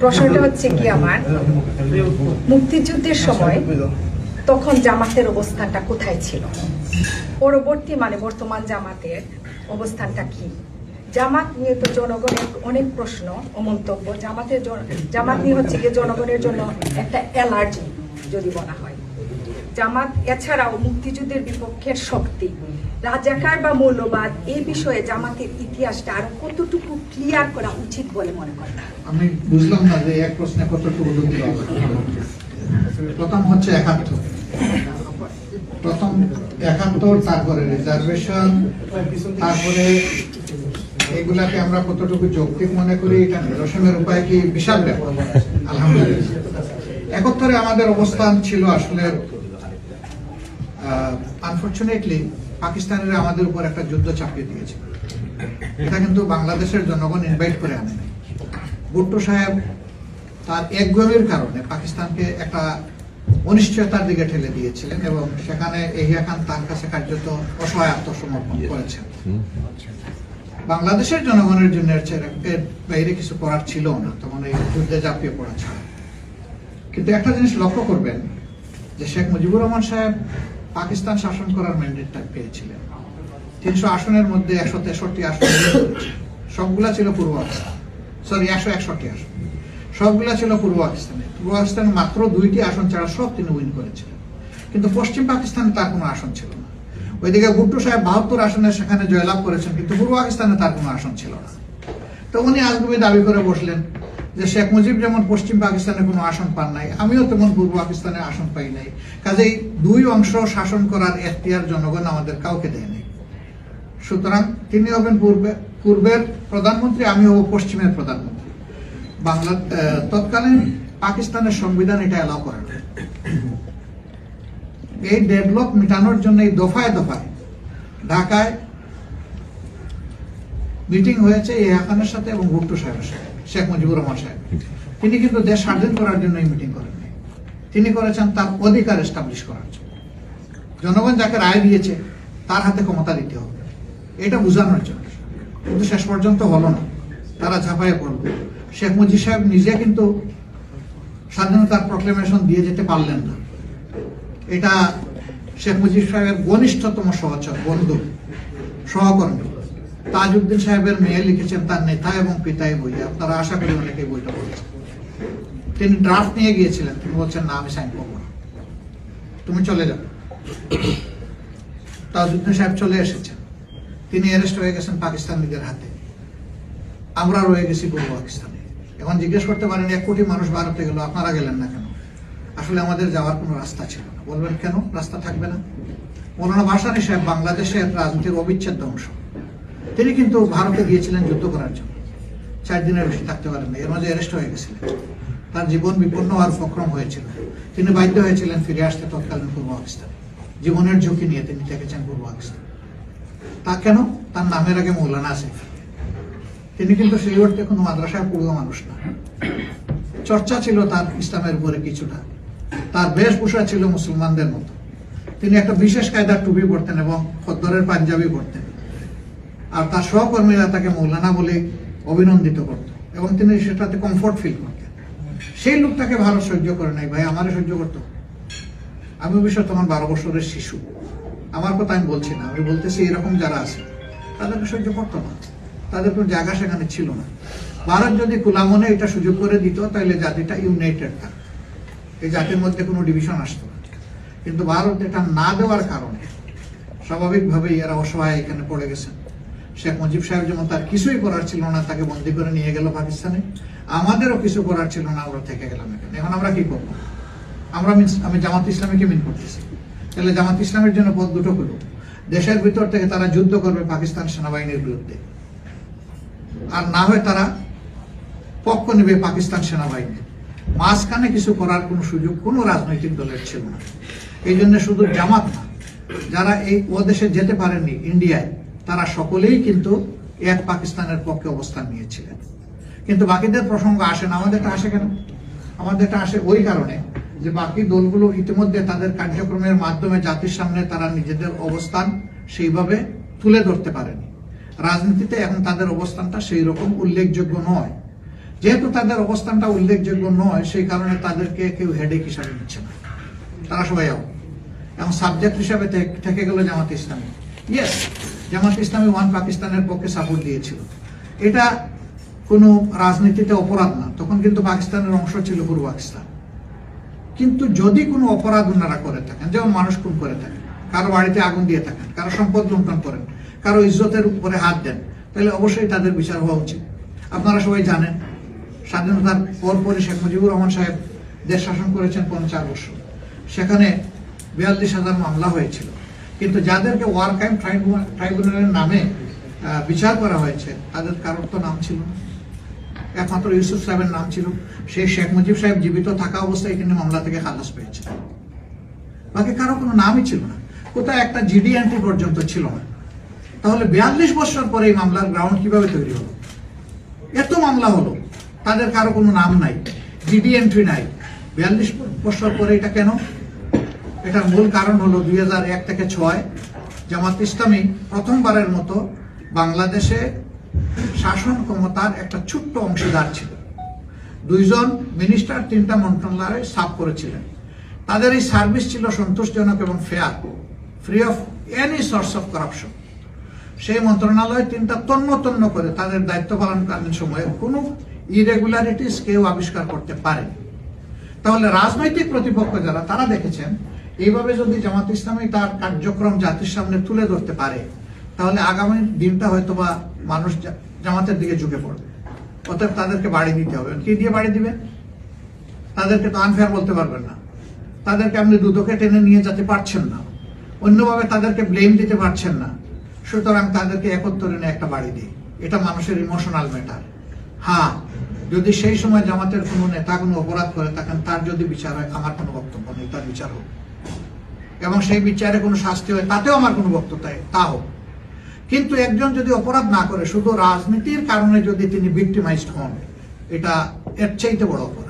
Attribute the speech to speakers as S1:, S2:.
S1: প্রশ্নটা হচ্ছে কি আমার? মুক্তিযুদ্ধের সময় তখন জামাতের অবস্থানটা কোথায় ছিল? পরবর্তী মানে বর্তমান জামাতের অবস্থানটা কি? জামাত নিয়ে তো জনগণের অনেক প্রশ্ন ও মন্তব্য। জামাতের জামাত নিয়ে হচ্ছে গিয়ে জনগণের জন্য একটা অ্যালার্জি যদি বলা হয়। জামাত এছাড়াও মুক্তিযুদ্ধের বিপক্ষের শক্তি রাজাকার বা মৌলবাদ এই বিষয়ে জামাতের ইতিহাসটা আরও কতটুকু ক্লিয়ার করা উচিত বলে মনে করেন?
S2: আমি বুঝলাম না যে এক প্রশ্নে কতটুকু প্রথম হচ্ছে একাত্তর। প্রথম একাত্তর, তারপরে রিজার্ভেশন তারপরে এগুলাকে আমরা কতটুকু যৌক্তিক মনে করি, এটা নিরসনের উপায় কি? বিশাল ব্যাপার। আলহামদুলিল্লাহ। একাত্তরে আমাদের অবস্থান ছিল আসলে আনফর্চুনেটলি পাকিস্তানিরা আমাদের উপর একটা যুদ্ধ চাপিয়ে দিয়েছে। এটা কিন্তু বাংলাদেশের জনগণ ইনভাইট করে আনে। ভুট্টো সাহেব তার একগুয়েমির কারণে পাকিস্তানকে একটা অনিশ্চয়তার দিকে ঠেলে দিয়েছিলেন এবং সেখানে এহিয়া খান তার কাছে কার্যত অসহায় আত্মসমর্পণ করেছেন। বাংলাদেশের জনগণের জন্য এর এর বাইরে কিছু করার ছিল না তখন এই যুদ্ধে ঝাঁপিয়ে পড়া ছাড়া। কিন্তু একটা জিনিস লক্ষ্য করবেন যে শেখ মুজিবুর রহমান সাহেব পাকিস্তান শাসন করার ম্যান্ডেটটা পেয়েছিলেন। তিনশো আসনের মধ্যে একশো তেষট্টি আসন সবগুলা ছিল পূর্ব পাকিস্তান। সরি একশো একষট্টি আসন। সবগুলা ছিল পূর্ব পাকিস্তানে। পূর্ব পাকিস্তানে মাত্র দুইটি আসন ছাড়া সব তিনি উইন করেছিলেন। কিন্তু পশ্চিম পাকিস্তানে তার কোনো আসন ছিল না। ওইদিকে ভুট্টো সাহেব বাহাত্তর আসনে সেখানে জয়লাভ করেছেন, কিন্তু পূর্ব পাকিস্তানে তার কোনো আসন ছিল না। তো উনি আজগুবি দাবি করে বসলেন যে শেখ মুজিব যেমন পশ্চিম পাকিস্তানে কোনো আসন পান নাই, আমিও তেমন পূর্ব পাকিস্তানে আসন পাই নাই। কাজেই দুই অংশ শাসন করার এখতিয়ার জনগণ আমাদের কাউকে দেয় নাই। সুতরাং তিনি হবেন পূর্বে পূর্বের প্রধানমন্ত্রী আমি হব পশ্চিমের প্রধানমন্ত্রী। বাংলা তৎকালীন পাকিস্তানের সংবিধান এটা এলাও করে না। এই ডেডলক মেটানোর জন্য এই দফায় দফায় ঢাকায় মিটিং হয়েছে এই হাকানের সাথে এবং ভুট্টো সাহেবের সাথে। শেখ মুজিবুর রহমান সাহেব। তিনি কিন্তু দেশ স্বাধীন করার জন্য এই মিটিং করেননি। তিনি করেছেন তার অধিকার এস্টাবলিশ করার জন্য। জনগণ যাকে রায় দিয়েছে, তার হাতে ক্ষমতা দিতে হবে। এটা বোঝানোর জন্য। কিন্তু শেষ পর্যন্ত হলো না। তারা ঝাঁপাইয়ে পড়ল। শেখ মুজিব সাহেব নিজে কিন্তু স্বাধীনতার প্রক্লেমেশন দিয়ে যেতে পারলেন না। এটা শেখ মুজিব সাহেবের ঘনিষ্ঠতম সহচর বন্ধু, সহকর্মী। তাজউদ্দিন সাহেবের মেয়ে লিখেছেন তার নেতা এবং পিতাই বই। আপনারা আশা করি অনেকে বইটা পড়েছেন। তিনি ড্রাফট নিয়ে গিয়েছিলেন। তিনি বলছেন, না, আমি সাইন করব না। তুমি চলে যাও। তাজউদ্দিন সাহেব চলে এসেছেন। তিনি অ্যারেস্ট হয়ে গেছেন পাকিস্তানিদের হাতে। আমরা রয়ে গেছি পূর্ব পাকিস্তানে। এখন জিজ্ঞেস করতে পারেন, এক কোটি মানুষ ভারতে গেল, আপনারা গেলেন না কেন? আসলে আমাদের যাওয়ার কোনো রাস্তা ছিল না। বলবেন কেন? রাস্তা থাকবে না। মৌলানা ভাসানী সাহেব বাংলাদেশের রাজনীতির অবিচ্ছেদ্য অংশ। তিনি কিন্তু ভারতে গিয়েছিলেন যুদ্ধ করার জন্য। চার দিনের বেশি থাকতে পারেন এর মাঝে অ্যারেস্ট হয়ে গেছিলেন। তার জীবন বিপন্ন আর উপক্রম হয়েছিল। তিনি বাধ্য হয়েছিলেন ফিরে আসতে তৎকালীন পূর্ব পাকিস্তানে। জীবনের ঝুঁকি নিয়ে তিনি থেকেছেন পূর্ব পাকিস্তান। তা কেন? তার নামের আগে মৌলানা আছে তিনি কিন্তু সেই অর্থে কোনো মাদ্রাসায় পূর্ব মানুষ না। চর্চা ছিল তার ইসলামের উপরে কিছুটা। তার বেশভূষা ছিল মুসলমানদের মতো। তিনি একটা বিশেষ কায়দার টুপি পরতেন এবং খদ্দরের পাঞ্জাবি পরতেন। আর তার সহকর্মীরা তাকে মৌলানা বলে অভিনন্দিত করত এবং তিনি সেটাতে কমফোর্ট ফিল করতেন। সেই লোকটাকে ভারত সহ্য করে নাই, ভাই, আমারে সহ্য করতো আমি অবশ্য তোমার বারো বছরের শিশু। আমার কথা আমি বলছি না, আমি বলতেছি এরকম যারা আছে, তাদেরকে সহ্য করতো না। তাদের কোনো জায়গা সেখানে ছিল না। ভারত যদি কুলামনে এটা সুযোগ করে দিত, তাহলে জাতিটা ইউনাইটেড থাকতো। এই জাতির মধ্যে কোনো ডিভিশন আসতো না। কিন্তু ভারত এটা না দেওয়ার কারণে স্বাভাবিকভাবেই এরা অসহায় এখানে পড়ে গেছেন শেখ মুজিব সাহেব যেমন তার কিছুই করার ছিল না, তাকে বন্দি করে নিয়ে গেল পাকিস্তানে। আমাদেরও কিছু করার ছিল না, আমরা থেকে গেলাম এখানে। এখন আমরা কি করব? আমরা আমি জামাত ইসলামীকে মিন করতেছি। তাহলে জামাত ইসলামের জন্য পথ দুটো হলো। দেশের ভিতর থেকে তারা যুদ্ধ করবে পাকিস্তান সেনাবাহিনীর বিরুদ্ধে। আর না হয় তারা পক্ষ নেবে পাকিস্তান সেনাবাহিনীর। মাঝখানে কিছু করার কোনো সুযোগ কোনো রাজনৈতিক দলের ছিল না। এই জন্য শুধু জামাত না, যারা এই ও দেশে যেতে পারেননি, ইন্ডিয়ায় তারা সকলেই কিন্তু এক পাকিস্তানের পক্ষে অবস্থান নিয়েছিলেন। কিন্তু বাকিদের প্রসঙ্গ আসে না। আমাদেরটা আসে কেন? আমাদেরটা আসে ওই কারণে যে বাকি দলগুলো ইতিমধ্যে তাদের কার্যক্রমের মাধ্যমে জাতির সামনে তারা নিজেদের অবস্থান সেইভাবে তুলে ধরতে পারেনি। রাজনীতিতে এখন তাদের অবস্থানটা সেই রকম উল্লেখযোগ্য নয়। যেহেতু তাদের অবস্থানটা উল্লেখযোগ্য নয়, সেই কারণে তাদেরকে কেউ হেডেক হিসাবে নিচ্ছে না। তারা সবাই এবং সাবজেক্ট হিসাবে থেকে গেল জামাত ইসলামী। ইয়েস জামাত ইসলামী ওয়ান পাকিস্তানের পক্ষে সাপোর্ট দিয়েছিল। এটা কোনো রাজনীতিতে অপরাধ না, তখন কিন্তু পাকিস্তানের অংশ ছিল পূর্ব পাকিস্তান। কিন্তু যদি কোনো অপরাধ ওনারা করে থাকেন, যেমন মানুষ খুন করে থাকেন, কারও বাড়িতে আগুন দিয়ে থাকেন, কারও সম্পদ লুণ্ঠন করেন, কারও ইজ্জতের উপরে হাত দেন, তাহলে অবশ্যই তাদের বিচার হওয়া উচিত। আপনারা সবাই জানেন, স্বাধীনতার পরপরই শেখ মুজিবুর রহমান সাহেব দেশ শাসন করেছেন পঞ্চাশ বছর। সেখানে বিয়াল্লিশ হাজার মামলা হয়েছিল। কিন্তু যাদেরকে ওয়ার ক্রাইম ট্রাইব্যুনালের নামে বিচার করা হয়েছে, তাদের কারোর তো নাম ছিল একমাত্র ইউসুফ সাহেবের নাম ছিল। সেই শেখ মুজিব সাহেব জীবিত থাকা অবস্থায় এখানে মামলা থেকে খালাস পেয়েছে। বাকি কারও কোনো নামই ছিল না। কোথায় একটা জিডি এন্ট্রি পর্যন্ত ছিল না। তাহলে বিয়াল্লিশ বছর পরে এই মামলার গ্রাউন্ড কীভাবে তৈরি হলো? এত মামলা হলো। তাদের কারও কোনো নাম নাই। জিডি এন্ট্রি নাই। বিয়াল্লিশ বছর পরে এটা কেন? এটার মূল কারণ হলো দুই থেকে ছয়, জামাত ইসলামী প্রথমবারের মতো বাংলাদেশে শাসন ক্ষমতার একটা ছোট্ট অংশীদার ছিল। দুইজন মিনিস্টার তিনটা মন্ত্রণালয়ে সাফ করেছিলেন। তাদের এই সার্ভিস ছিল সন্তোষজনক এবং fair free of any source of corruption সেই মন্ত্রণালয় তিনটা তন্ন তন্ন করে তাদের দায়িত্ব পালনকালীন সময়ে কোনো ইরেগুলারিটিস কেউ আবিষ্কার করতে পারেনি। তাহলে রাজনৈতিক প্রতিপক্ষ যারা, তারা দেখেছেন এইভাবে যদি জামাত ইসলামী তার কার্যক্রম জাতির সামনে তুলে ধরতে পারে, তাহলে আগামী দিনটা হয়তো বা মানুষ জামাতের দিকে ঝুঁকে পড়বে। অতএব তাদেরকে বাড়ি দিতে হবে। কি দিয়ে বাড়ি দিবেন তাদেরকে তো আনফেয়ার বলতে পারবেন না। তাদেরকে আপনি দুদকে টেনে নিয়ে যেতে পারছেন না। অন্যভাবে তাদেরকে ব্লেম দিতে পারছেন না। সুতরাং তাদেরকে একত্তরে নিয়ে একটা বাড়ি দিই। এটা মানুষের ইমোশনাল ম্যাটার হ্যাঁ যদি সেই সময় জামাতের কোনো নেতা কোনো অপরাধ করে থাকেন, তার যদি বিচার হয়, আমার কোনো বক্তব্য নেই, তার বিচার হোক। এবং সেই বিচারে কোনো শাস্তি হয় তাতেও আমার কোনো বক্তব্য নেই, তা হোক কিন্তু একজন যদি অপরাধ না করে শুধু রাজনীতির কারণে যদি তিনি ভিক্টিমাইজড হন এটা এর চাইতে বড় অপরাধ।